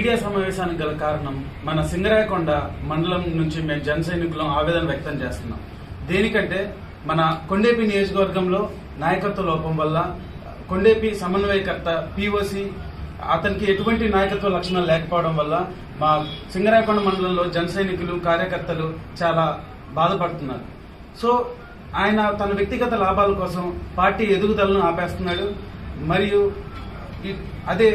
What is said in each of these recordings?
Media సమావేశానికి గల కారణం మన సింగరాయకొండ మండలం నుంచి మేము జన సైనికులం ఆవేదన వ్యక్తం చేస్తున్నాం. దేనికంటే మన కొండేపి నియోజకవర్గంలో నాయకత్వ లోపం వల్ల కొండేపి సమన్వయకర్త పిఓసి అతనికి ఎటువంటి నాయకత్వ లక్షణాలు లేకపోవడం వల్ల మా సింగరాయకొండ మండలంలో జన సైనికులు కార్యకర్తలు చాలా బాధపడుతున్నారు. సో ఆయన తన వ్యక్తిగత లాభాల కోసం పార్టీ ఎదుగుదలను ఆపేస్తున్నాడు. మరియు అదే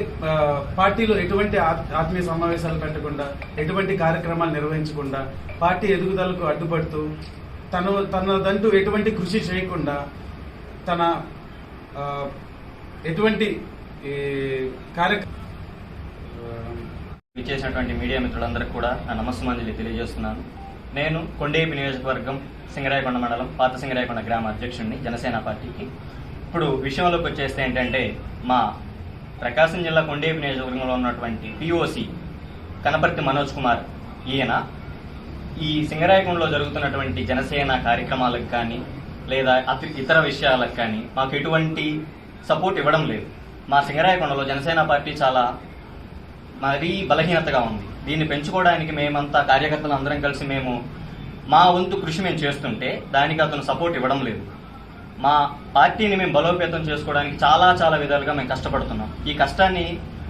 పార్టీలో ఎటువంటి ఆత్- ఆత్మీయ సమావేశాలు పెట్టకుండా ఎటువంటి కార్యక్రమాలు నిర్వహించకుండా పార్టీ ఎదుగుదలకు అడ్డుపడుతూ తను తనదంటూ ఎటువంటి కృషి చేయకుండా తన ఎటువంటి ఈ, కార్యక్రమ విచ్చేసినటువంటి మీడియా మిత్రులందరికీ కూడా నా నమస్సమాంజలి తెలియజేస్తున్నాను. నేను కొండేపి నియోజకవర్గం సింగరాయకొండ మండలం పాత సింగరాయకొండ గ్రామ అధ్యక్షుడిని జనసేన పార్టీకి. ఇప్పుడు విషయంలోకి వచ్చేస్తే ఏంటంటే మా ప్రకాశం జిల్లా కొండేపి నియోజకవర్గంలో ఉన్నటువంటి పిఓసి కనపర్తి మనోజ్ కుమార్ ఈయన ఈ సింగరాయకొండలో జరుగుతున్నటువంటి జనసేన కార్యక్రమాలకు కానీ లేదా అతి ఇతర విషయాలకు కానీ మాకు ఎటువంటి సపోర్ట్ ఇవ్వడం లేదు. మా సింగరాయకొండలో జనసేన పార్టీ చాలా మరీ బలహీనతగా ఉంది. దీన్ని పెంచుకోవడానికి మేమంతా కార్యకర్తలు అందరం కలిసి మేము మా వంతు కృషి మేము చేస్తుంటే దానికి అతను సపోర్ట్ ఇవ్వడం లేదు. మా పార్టీని మేము బలోపేతం చేసుకోవడానికి చాలా చాలా విధాలుగా మేము కష్టపడుతున్నాం. ఈ కష్టాన్ని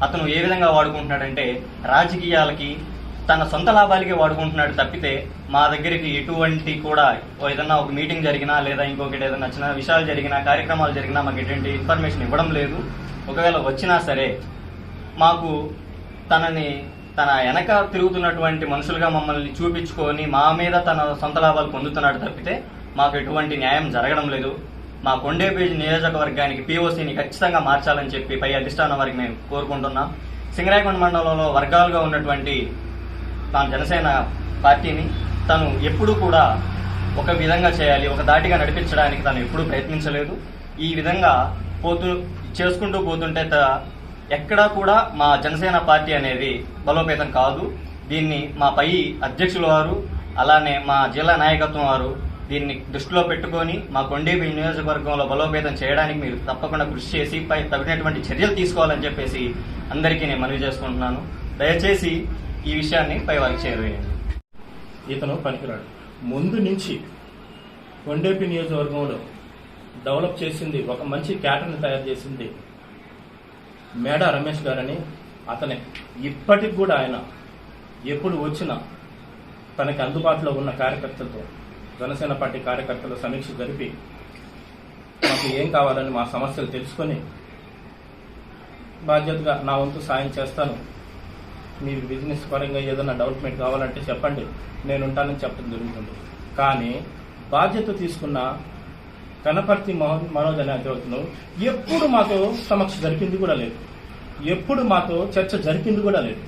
అతను ఏ విధంగా వాడుకుంటున్నాడంటే రాజకీయాలకి తన సొంత లాభాలకే వాడుకుంటున్నాడు తప్పితే మా దగ్గరికి ఎటువంటి కూడా ఏదన్నా ఒక మీటింగ్ జరిగినా లేదా ఇంకొకటి ఏదైనా చిన్న విషయాలు జరిగినా కార్యక్రమాలు జరిగినా మాకు ఎటువంటి ఇన్ఫర్మేషన్ ఇవ్వడం లేదు. ఒకవేళ వచ్చినా సరే మాకు తనని తన వెనక తిరుగుతున్నటువంటి మనుషులుగా మమ్మల్ని చూపించుకొని మా మీద తన సొంత లాభాలు పొందుతున్నాడు తప్పితే మాకు ఎటువంటి న్యాయం జరగడం లేదు. మా కొండేపేజీ నియోజకవర్గానికి పీఓసీని ఖచ్చితంగా మార్చాలని చెప్పి పై అధిష్టానం వారికి మేము కోరుకుంటున్నాం. సింగరాయకొండ మండలంలో వర్గాలుగా ఉన్నటువంటి తాను జనసేన పార్టీని తను ఎప్పుడూ కూడా ఒక విధంగా చేయాలి ఒక దాటిగా నడిపించడానికి తను ఎప్పుడూ ప్రయత్నించలేదు. ఈ విధంగా పోతూ చేసుకుంటూ పోతుంటే త- ఎక్కడా కూడా మా జనసేన పార్టీ అనేది బలోపేతం కాదు. దీన్ని మా పై అధ్యక్షుల వారు అలానే మా జిల్లా నాయకత్వం వారు దీన్ని దృష్టిలో పెట్టుకొని మా కొండేపి నియోజకవర్గంలో బలోపేతం చేయడానికి మీరు తప్పకుండా కృషి చేసి పై తగినటువంటి చర్యలు తీసుకోవాలని చెప్పేసి అందరికీ నేను మనవి చేసుకుంటున్నాను. దయచేసి ఈ విషయాన్ని పై వారికి చేరవేయండి. ఇతను పనికిరాడు. ముందు నుంచి కొండేపి నియోజకవర్గంలో డెవలప్ చేసింది ఒక మంచి క్యాటర్ని తయారు చేసింది మేడ రమేష్ గారని అతనే. ఇప్పటికి కూడా ఆయన ఎప్పుడు వచ్చినా తనకి అందుబాటులో ఉన్న కార్యకర్తలతో జనసేన పార్టీ కార్యకర్తల సమీక్ష జరిపి మాకు ఏం కావాలని మా సమస్యలు తెలుసుకొని బాధ్యతగా నా వంతు సాయం చేస్తాను. మీ బిజినెస్ పరంగా ఏదైనా డెవలప్మెంట్ కావాలంటే చెప్పండి. నేను ఉంటానని చెప్పడం జరుగుతుంది. కానీ బాధ్యత తీసుకున్న కనపర్తి మోహన్ మనోజ్ అనే అధివక్తను ఎప్పుడు మాతో సమక్ష జరిపింది కూడా లేదు. ఎప్పుడు మాతో చర్చ జరిపింది కూడా లేదు.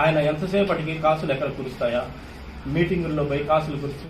ఆయన ఎంతసేపటికి కాసులు ఎక్కడ కురుస్తాయా? మీటింగుల్లో పోయి కాసులు కురుస్తాయి